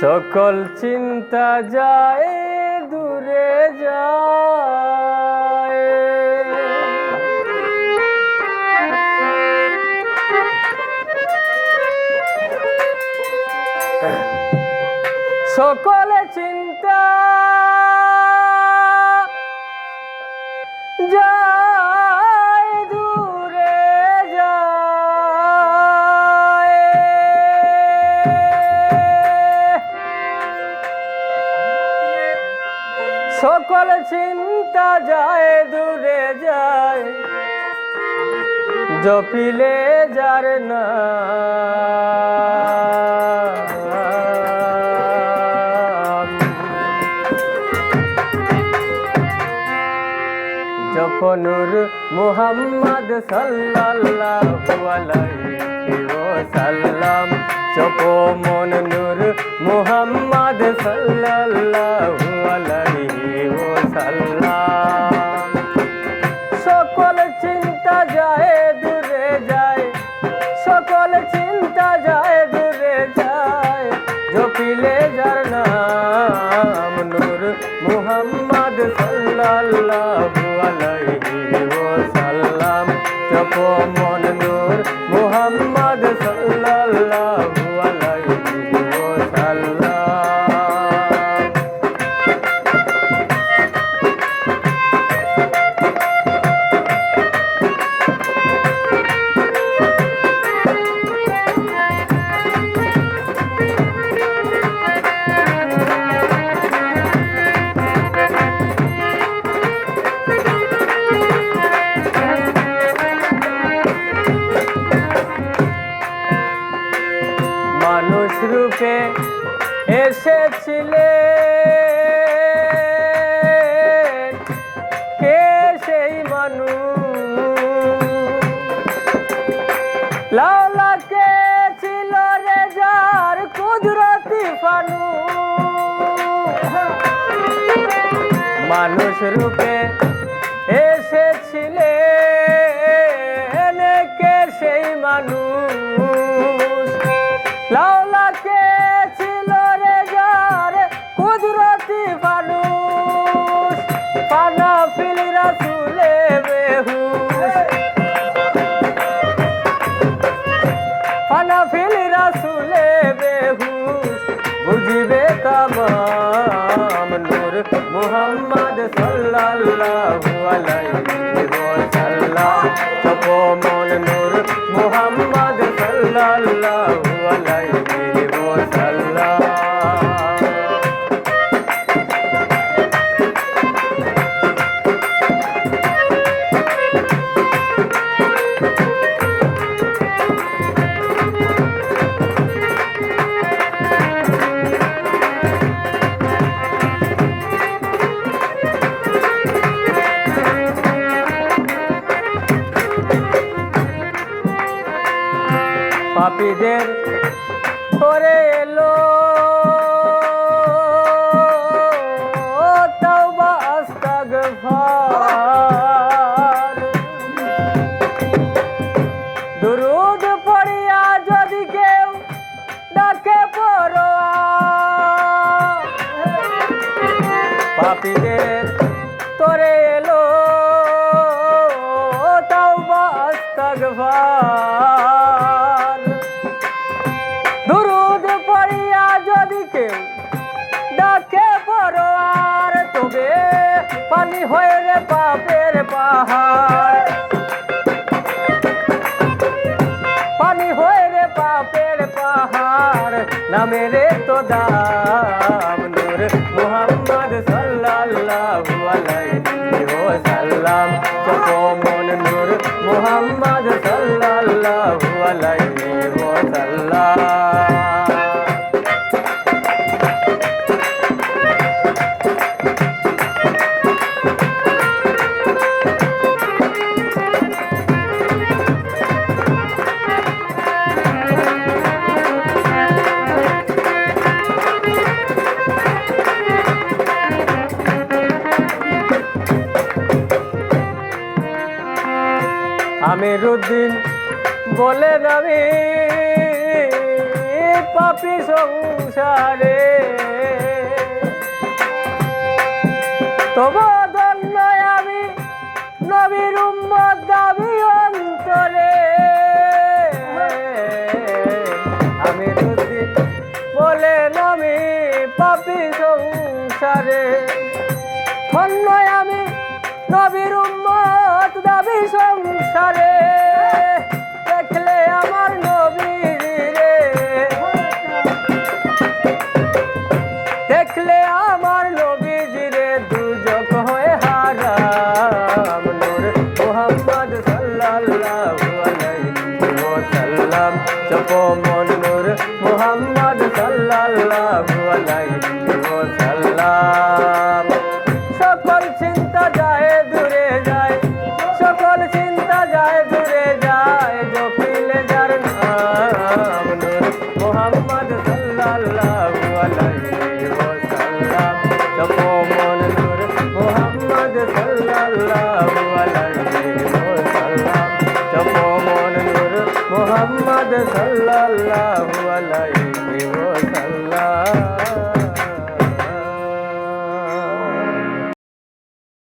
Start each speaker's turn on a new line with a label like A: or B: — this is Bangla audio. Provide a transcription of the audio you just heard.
A: সকল চিন্তা যায় দূরে যায়। সকল চিন্তা যায় চিন্তা যায়, দূরে যায়। জপিলে যার না। জপনুর মুহাম্মদ সাল্লাল্লাহু আলাইহি ওয়াসাল্লাম জপ মন নূর মুহাম্মদ সাল্লাল্লাহু সাল্লাল্লাহু এসেছিলে কে সেই মানুষ? লাউলা কে ছিল রে যার কুদরতি মানুষ রূপে আস্তাগফার দুরুদ পড়িয়া যদি কেউ ডাকে পড়োয়ার তবে পানি হয়ে রে পাপের পাহাড়। পানি হয়ে রে পাপের পাহাড়, নামে রে তো দাম নূর মুহাম্মদ সাল্লাল্লাহু আলাইহি আমিরুদ্দিন বলেন আমি পাপি সংসারে। তবু ধন্য আমি নবীর উম্মত দাবি অন্তরে। আমি দুদিন বলে নমি পাপি সংসারে। ধন্য আমি নবীর উম্মত দাবি সংসারে দেখলে আমার নবীজিরে দুজক হয়ে হারাম। নূর মোহাম্মদ সাল্লাল্লাহু আলাইহি ওয়াসাল্লাম। জপো মন নূর মোহাম্মদ সাল্লাল্লাহু আলাইহি